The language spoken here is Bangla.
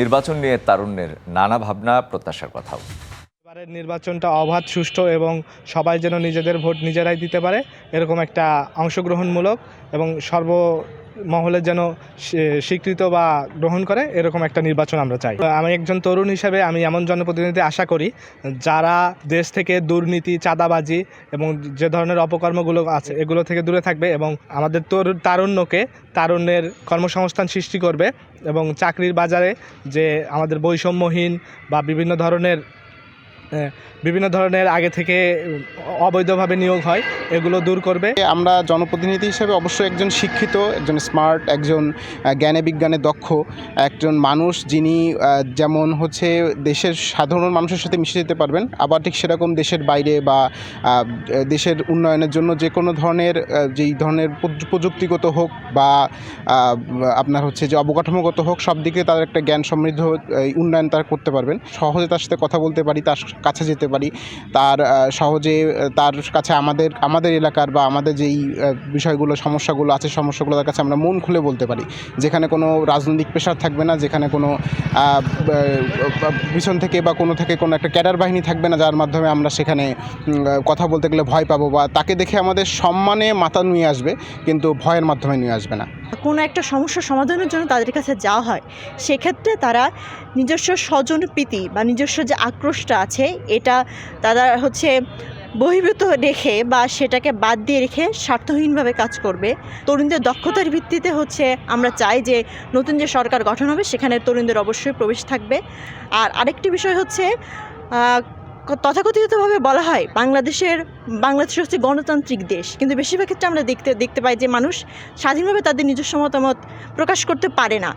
নির্বাচন নিয়ে তারুণ্যের নানা ভাবনা, প্রত্যাশার কথাও। এবারের নির্বাচনটা অবাধ, সুষ্ঠু এবং সবাই যেন নিজেদের ভোট নিজেরাই দিতে পারে, এরকম একটা অংশগ্রহণমূলক এবং সর্বমহলের যেন স্বীকৃত বা গ্রহণ করে, এরকম একটা নির্বাচন আমরা চাই। আমি একজন তরুণ হিসেবে আমি এমন জনপ্রতিনিধি আশা করি, যারা দেশ থেকে দুর্নীতি, চাঁদাবাজি এবং যে ধরনের অপকর্মগুলো আছে, এগুলো থেকে দূরে থাকবে এবং আমাদের তরুণ তারুণ্যকে তারুণ্যের কর্মসংস্থান সৃষ্টি করবে এবং চাকরির বাজারে যে আমাদের বৈষম্যহীন বা বিভিন্ন ধরনের বিভিন্ন ধরনের আগে থেকে অবৈধভাবে নিয়োগ হয়, এগুলো দূর করবে। আমরা জনপ্রতিনিধি হিসেবে অবশ্যই একজন শিক্ষিত, একজন স্মার্ট, একজন জ্ঞানে বিজ্ঞানে দক্ষ, একজন মানুষ যিনি যেমন হচ্ছে দেশের সাধারণ মানুষের সাথে মিশে যেতে পারবেন। আবার ঠিক সেরকম দেশের বাইরে বা দেশের উন্নয়নের জন্য যে কোনো ধরনের যেই ধরনের প্রযুক্তিগত হোক বা আপনার হচ্ছে যে অবকাঠামোগত হোক, সব দিকে তার একটা জ্ঞান সমৃদ্ধ উন্নয়ন তার করতে পারবেন। সহজে তার সাথে কথা বলতে পারি, তার কাছে যেতে পারি। তার সহজে, তার কাছে আমাদের আমাদের এলাকার বা আমাদের যেই বিষয়গুলো, সমস্যাগুলো আছে সমস্যাগুলো তার কাছে আমরা মন খুলে বলতে পারি। যেখানে কোনো রাজনৈতিক প্রেশার থাকবে না, যেখানে কোনো পিছন থেকে বা কোনো থেকে কোনো একটা ক্যাডার বাহিনী থাকবে না, যার মাধ্যমে আমরা সেখানে কথা বলতে গেলে ভয় পাবো বা তাকে দেখে আমাদের সম্মানে মাথা নিয়ে আসবে, কিন্তু ভয়ের মাধ্যমে নিয়ে আসবে না। কোনো একটা সমস্যা সমাধানের জন্য তাদের কাছে যাওয়া হয়। সেক্ষেত্রে তারা নিজস্ব স্বজনপ্রীতি বা নিজস্ব যে আক্রোশটা আছে, এটা তারা হচ্ছে বহির্ভূত রেখে বা সেটাকে বাদ দিয়ে রেখে স্বার্থহীনভাবে কাজ করবে। তরুণদের দক্ষতার ভিত্তিতে হচ্ছে আমরা চাই যে নতুন যে সরকার গঠন হবে, সেখানে তরুণদের অবশ্যই প্রবেশ থাকবে। আর আরেকটি বিষয় হচ্ছে তথাকথিতভাবে বলা হয় বাংলাদেশের বাংলাদেশ হচ্ছে গণতান্ত্রিক দেশ। কিন্তু বেশিরভাগ ক্ষেত্রে আমরা দেখতে দেখতে পাই যে মানুষ স্বাধীনভাবে তাদের নিজস্ব মতামত প্রকাশ করতে পারে না।